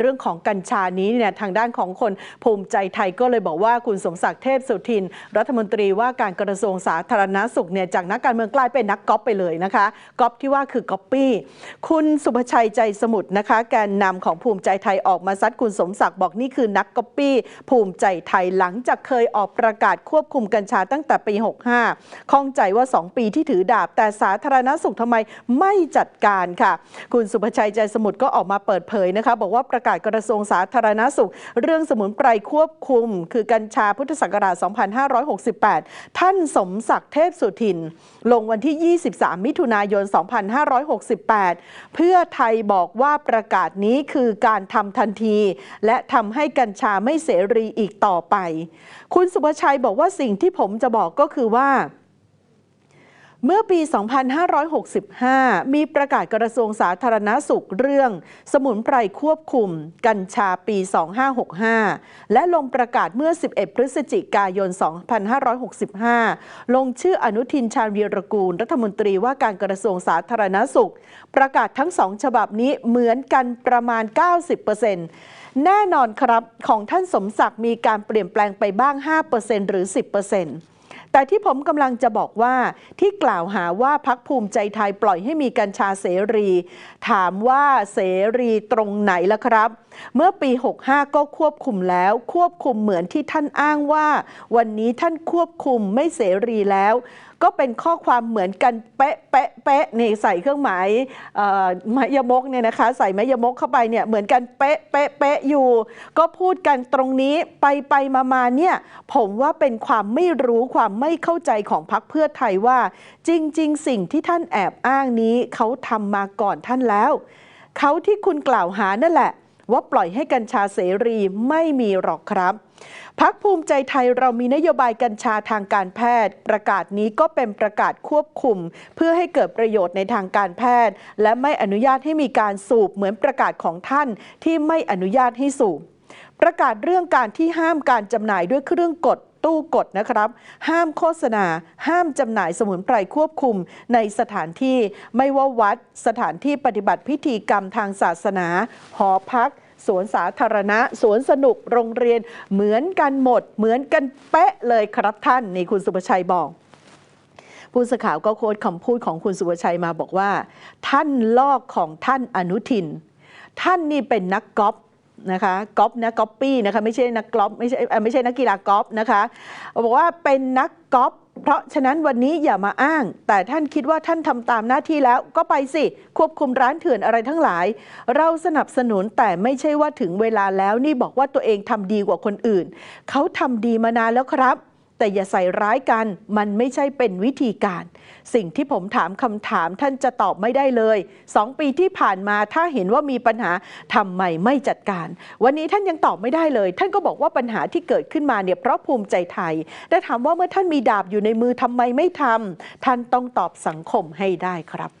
เรื่องของกัญชานี้เนี่ยทางด้านของคนภูมิใจไทยก็เลยบอกว่าคุณสมศักดิ์เทพสุทิน รัฐมนตรีว่าการกระทรวงสาธารณาสุขเนี่ยจากนักการเมืองกลายเป็นนักก๊อปไปเลยนะคะก๊อปที่ว่าคือก๊อปปี้ คุณสุภชัยใจสมุทรนะคะแกนนำของภูมิใจไทยออกมาซัดคุณสมศักดิ์บอกนี่คือนักก๊อปปี้ ภูมิใจไทยหลังจากเคยออกประกาศควบคุมกัญชาตั้งแต่ปี 65ข้องใจว่า 2 ปีที่ถือดาบ แต่สาธารณสุขทำไมไม่จัดการค่ะ คุณสุภชัยใจสมุทรก็ออกมาเปิดเผยนะคะ บอกว่าประกาศกระทรวงสาธารณสุข เรื่องสมุนไพรควบคุม คือกัญชาพุทธศักราช 2568 ท่านสมศักดิ์เทพสุทิน ลงวันที่ 23 มิถุนายน 2568 เพื่อไทยบอกว่าประกาศนี้คือการทำทันที และทำให้กัญชาไม่เสรีอีกต่อไป คุณสุภชัยบอกว่าสิ่งที่ผมจะบอกก็คือว่า เมื่อปี 2565 มีประกาศกระทรวงสาธารณาสุขเรื่อง สมุนไพรควบคุม กัญชาปี 2565 และลงประกาศเมื่อ 11 พฤศจิกายน 2565 ลงชื่ออนุทินชาญวีรกูล รัฐมนตรีว่าการกระทรวงสาธารณาสุข ประกาศทั้งสองฉบับนี้เหมือนกันประมาณ 90%แน่นอนครับของท่านสมศักดิ์มีการเปลี่ยนแปลงไปบ้าง 5%หรือ 10% แต่ที่ผมกำลังจะบอกว่าที่กล่าวหาว่าพักภูมิใจไทยปล่อยให้มีกัญชาเสรี ถามว่าเสรีตรงไหนล่ะครับเมื่อปี 65 ก็ควบคุมแล้ว ควบคุมเหมือนที่ท่านอ้างว่า วันนี้ท่านควบคุมไม่เสรีแล้ว ก็เป็นข้อความเหมือนกันเป๊ะเป๊ะเป๊ะนี่ใส่เครื่องหมายมายมกเนี่ยนะคะ ใส่มายมกเข้าไปเนี่ยเหมือนกันเป๊ะเป๊ะเป๊ะอยู่ ก็พูดกันตรงนี้ไปไปมามาเนี่ยผมว่าเป็นความไม่รู้ความไม่เข้าใจของพรรคเพื่อไทยว่า จริง ๆ สิ่งที่ท่านแอบอ้างนี้เขาทำมาก่อนท่านแล้วเขาที่คุณกล่าวหานั่นแหละ ว่าปล่อยให้กัญชาเสรีไม่มีหรอกครับพักภูมิใจไทยเรามีนโยบายกัญชาทางการแพทย์ ประกาศนี้ก็เป็นประกาศควบคุม เพื่อให้เกิดประโยชน์ในทางการแพทย์ และไม่อนุญาตให้มีการสูบเหมือนประกาศของท่านที่ไม่อนุญาตให้สูบประกาศเรื่องการที่ห้ามการจำหน่ายด้วยเครื่องกดตู้กดนะครับ ห้ามโฆษณา ห้ามจำหน่ายสมุนไพรควบคุมในสถานที่ไม่ว่าวัด สถานที่ปฏิบัติพิธีกรรมทางศาสนา หอพัก สวนสาธารณะ สวนสนุกโรงเรียนเหมือนกันหมด เหมือนกันเป๊ะเลยครับท่าน นี่คุณสุภชัยบอกผู้สื่อข่าวก็โค้ดคำพูดของคุณสุภชัยมาบอกว่า ท่านลอกของท่านอนุทิน ท่านนี่เป็นนักกอล์ฟ นะคะกอล์ฟนะก๊อปปี้นะคะไม่ใช่นักกอล์ฟไม่ใช่ไม่ใช่นักกีฬากอล์ฟนะคะบอกว่าเป็นนักกอล์ฟเพราะฉะนั้นวันนี้อย่ามาอ้าง แต่ท่านคิดว่าท่านทำตามหน้าที่แล้วก็ไปสิ ควบคุมร้านเถื่อนอะไรทั้งหลาย เราสนับสนุนแต่ไม่ใช่ว่าถึงเวลาแล้วนี่บอกว่าตัวเองทำดีกว่าคนอื่น เขาทำดีมานานแล้วครับ แต่อย่าใส่ร้ายกัน มันไม่ใช่เป็นวิธีการ สิ่งที่ผมถามคำถามท่านจะตอบไม่ได้เลยสองปีที่ผ่านมาถ้าเห็นว่ามีปัญหาทำไมไม่จัดการ วันนี้ท่านยังตอบไม่ได้เลย ท่านก็บอกว่าปัญหาที่เกิดขึ้นมาเนี่ยเพราะภูมิใจไทยแต่ถามว่าเมื่อท่านมีดาบอยู่ในมือทำไมไม่ทำท่านต้องตอบสังคมให้ได้ครับ